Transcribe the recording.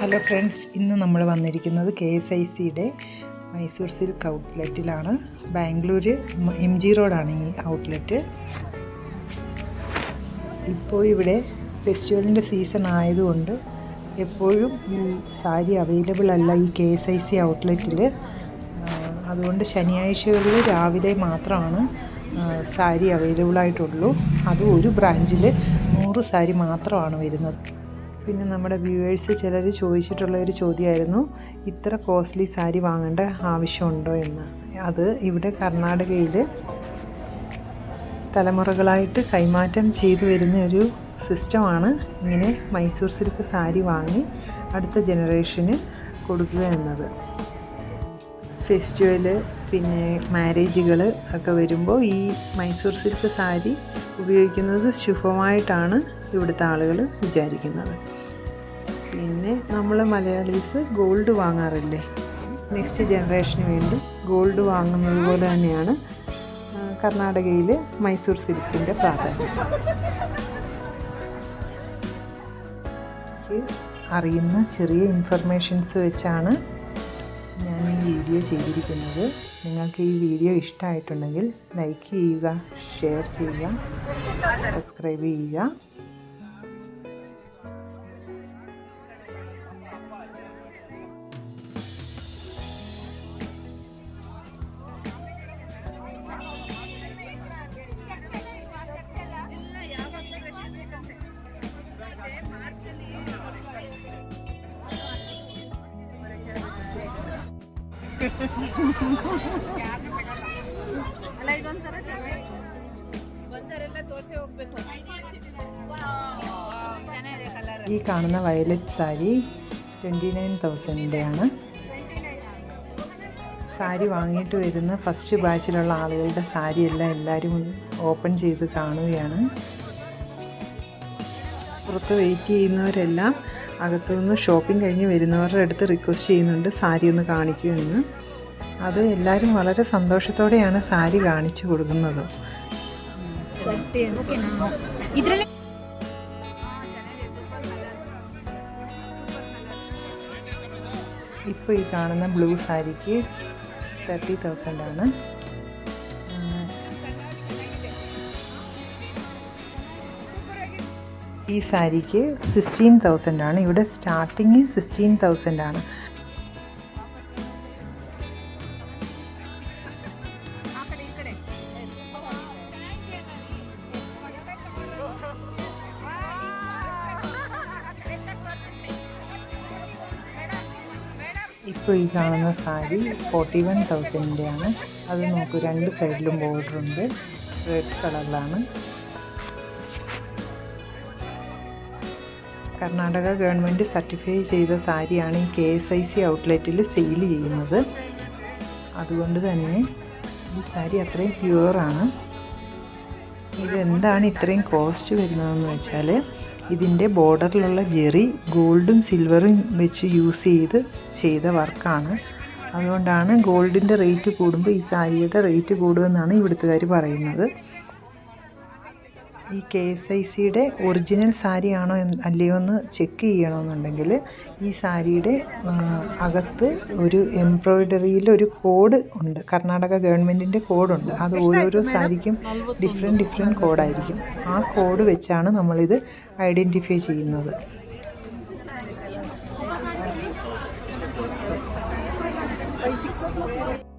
Hello friends ഇന്ന് നമ്മൾ വന്നിരിക്കുന്നത് കെ എസ് ഐ സിയുടെ മൈസൂർ സിൽക്ക് ഔട്ട്ലെറ്റിലാണ് ബാംഗ്ലൂർ എം ജി റോഡാണ് ഈ ഔട്ട്ലെറ്റ് ഇപ്പോൾ ഇവിടെ ഫെസ്റ്റിവലിന്റെ സീസൺ ആയതുകൊണ്ട് എപ്പോഴും ഈ സാരി അവൈലബിൾ അല്ല ഈ കെ എസ് ഐ സി ഔട്ട്ലെറ്റിൽ അതുകൊണ്ട് ശനിയാഴ്ചകളിൽ രാവിലെ മാത്രമാണ് സാരി അവൈലബിൾ ആയിട്ടുള്ളൂ. അതും ഒരു ബ്രാഞ്ചിൽ നൂറ് സാരി മാത്രമാണ് വരുന്നത്. പിന്നെ നമ്മുടെ വ്യൂവേഴ്സ് ചിലർ ചോദിച്ചിട്ടുള്ള ഒരു ചോദ്യമായിരുന്നു ഇത്ര കോസ്റ്റ്ലി സാരി വാങ്ങേണ്ട ആവശ്യമുണ്ടോ എന്ന്? അത് ഇവിടെ കർണാടകയിൽ തലമുറകളായിട്ട് കൈമാറ്റം ചെയ്തു വരുന്ന ഒരു സിസ്റ്റമാണ് ഇങ്ങനെ മൈസൂർ സിൽക്ക് സാരി വാങ്ങി അടുത്ത ജനറേഷന് കൊടുക്കുക എന്നത്. ഫെസ്റ്റിവൽ പിന്നെ മാരേജുകൾ ഒക്കെ വരുമ്പോൾ ഈ മൈസൂർ സിൽക്ക് സാരി ഉപയോഗിക്കുന്നത് ശുഭമായിട്ടാണ് ഇവിടുത്തെ ആളുകൾ വിചാരിക്കുന്നത്. പിന്നെ നമ്മൾ മലയാളീസ് ഗോൾഡ് വാങ്ങാറില്ലേ? നെക്സ്റ്റ് ജനറേഷന് വേണ്ടി ഗോൾഡ് വാങ്ങുന്നത് പോലെ തന്നെയാണ് കർണാടകയിൽ മൈസൂർ സിൽക്കിന്റെ പ്രാധാന്യം. എനിക്ക് അറിയുന്ന ചെറിയ ഇൻഫർമേഷൻസ് വെച്ചാണ് ഞാൻ ഈ വീഡിയോ ചെയ്തിരിക്കുന്നത്. നിങ്ങൾക്ക് ഈ വീഡിയോ ഇഷ്ടമായിട്ടുണ്ടെങ്കിൽ ലൈക്ക് ചെയ്യുക ഷെയർ ചെയ്യുക സബ്സ്ക്രൈബ് ചെയ്യുക. ಅಲ್ಲ ಇದೊಂಥರ ಚೆನ್ನಾಗಿ ಬಂದರೆಲ್ಲ ತೋರಿಸಿ ಹೋಗ್ಬೇಕು ಚೆನ್ನಾಗಿದೆ ಕಲರ್ ഈ കാണുന്ന violet sari twenty nine തൗസൻഡിൻ്റെയാണ് sari വാങ്ങിയിട്ട് വരുന്ന ഫസ്റ്റ് ബാച്ചിലുള്ള ആളുകളുടെ സാരി എല്ലാം എല്ലാവരും ഓപ്പൺ ചെയ്ത് കാണുകയാണ് പുറത്ത് വെയിറ്റ് ചെയ്യുന്നവരെല്ലാം അകത്തുനിന്ന് ഷോപ്പിംഗ് കഴിഞ്ഞ് വരുന്നവരുടെ അടുത്ത് റിക്വസ്റ്റ് ചെയ്യുന്നുണ്ട് സാരി ഒന്ന് കാണിക്കൂ എന്ന് അത് എല്ലാവരും വളരെ സന്തോഷത്തോടെയാണ് സാരി കാണിച്ചു കൊടുക്കുന്നത്. ഇപ്പോൾ ഈ കാണുന്ന ബ്ലൂ സാരിക്ക് തേർട്ടി തൗസൻഡാണ് ഈ സാരിക്ക് സിക്സ്റ്റീൻ തൗസൻഡ് ആണ്. ഇവിടെ സ്റ്റാർട്ടിങ് സിക്സ്റ്റീൻ തൗസൻഡ് ആണ്. ഇപ്പോൾ ഈ കാണുന്ന സാരി ഫോർട്ടി വൺ തൗസൻഡിന്റെയാണ് അത് നമുക്ക് രണ്ട് സൈഡിലും ബോർഡർ ഉണ്ട്. റെഡ് കളറിലാണ് കർണാടക ഗവൺമെന്റ് സർട്ടിഫൈ ചെയ്ത സാരിയാണ് ഈ കെ എസ് ഐ സി ഔട്ട്ലെറ്റിൽ സെയിൽ ചെയ്യുന്നത്. അതുകൊണ്ട് തന്നെ ഈ സാരി അത്രയും പ്യുവറാണ് ഇതെന്താണ് ഇത്രയും കോസ്റ്റ് വരുന്നതെന്ന് വെച്ചാൽ ഇതിന്റെ ബോർഡറിലുള്ള ജെറി ഗോൾഡും സിൽവറും വെച്ച് യൂസ് ചെയ്ത് ചെയ്ത വർക്കാണ് അതുകൊണ്ടാണ് ഗോൾഡിന്റെ റേറ്റ് കൂടുമ്പോൾ ഈ സാരിയുടെ റേറ്റ് കൂടുമെന്നാണ് ഇവിടുത്തുകാർ പറയുന്നത്. ഈ കെ എസ് ഐ സിയുടെ ഒറിജിനൽ സാരിയാണോ അല്ലയോ എന്ന് ചെക്ക് ചെയ്യണമെന്നുണ്ടെങ്കിൽ ഈ സാരിയുടെ അകത്ത് ഒരു എംബ്രോയ്ഡറിയിൽ ഒരു കോഡ് ഉണ്ട്. കർണാടക ഗവൺമെന്റിന്റെ കോഡുണ്ട് അത് ഓരോരോ സാരിക്കും ഡിഫറെന്റ് ഡിഫറെന്റ് കോഡായിരിക്കും ആ കോഡ് വെച്ചാണ് നമ്മളിത് ഐഡന്റിഫൈ ചെയ്യുന്നത്. By six o'clock.